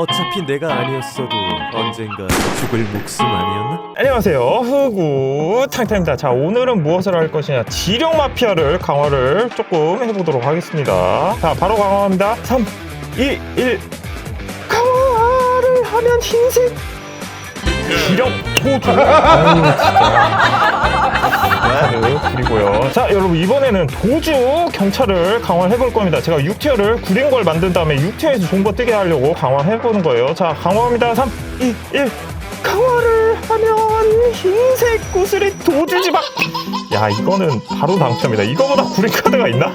어차피 내가 아니었어도 언젠가 죽을 목숨 아니었나? 안녕하세요. 후구 탕탕입니다. 자 오늘은 무엇을 할 것이냐? 지령 마피아를 강화를 조금 해보도록 하겠습니다. 자 바로 강화합니다. 3 2 1 강화를 하면 흰색. 지령 도주 아유 진짜 자 여러분 이번에는 도주 경찰을 강화해 볼 겁니다. 제가 6티어를 구린 걸 만든 다음에 6티어에서 좋은 거 뜨게 하려고 강화해 보는 거예요. 자 강화합니다. 3 2 1 강화를 하면 흰색 구슬이 도주지막 야 이거는 바로 당첨이다. 이거보다 구린 카드가 있나?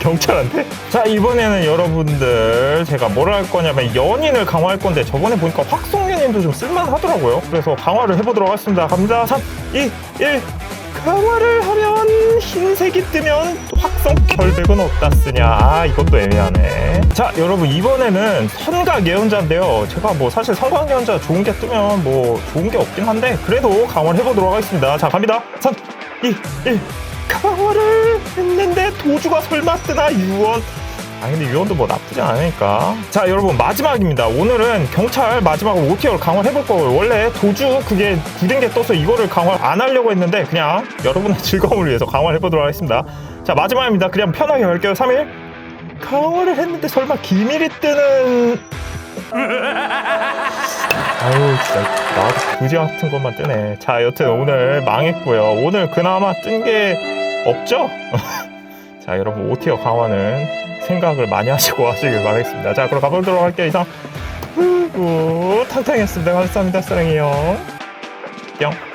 경찰한테? 자 이번에는 여러분들 제가 뭘 할 거냐면 연인을 강화할 건데 저번에 보니까 확성연인도 좀 쓸만하더라고요. 그래서 강화를 해보도록 하겠습니다. 갑니다. 3 2 1 강화를 하면 흰색이 뜨면 확성 결백은 어디다 쓰냐. 아 이것도 애매하네. 자 여러분 이번에는 선각 예언자인데요. 제가 뭐 사실 선각 예언자 좋은 게 뜨면 뭐 좋은 게 없긴 한데 그래도 강화를 해보도록 하겠습니다. 자 갑니다. 3 2 1 강화를 했는데 도주가 설마 뜨나? 유언 아 근데 유언도 뭐 나쁘지 않으니까. 자 여러분 마지막입니다. 오늘은 경찰 마지막으로 5티어를 강화를 해볼 거예요. 원래 도주 그게 구린 게 떠서 이거를 강화 안 하려고 했는데 그냥 여러분의 즐거움을 위해서 강화를 해보도록 하겠습니다. 자 마지막입니다. 그냥 편하게 갈게요. 3일. 강화를 했는데 설마 기밀이 뜨는 아유 진짜 나한테 그지 같은 것만 뜨네. 자 여튼 오늘 망했고요. 오늘 그나마 뜬 게 없죠? 자 여러분 5티어 강화는 생각을 많이 하시고 하시길 바라겠습니다. 자 그럼 가보도록 할게요. 이상. 후구 탕탕이었습니다. 감사합니다. 사랑해요. 뿅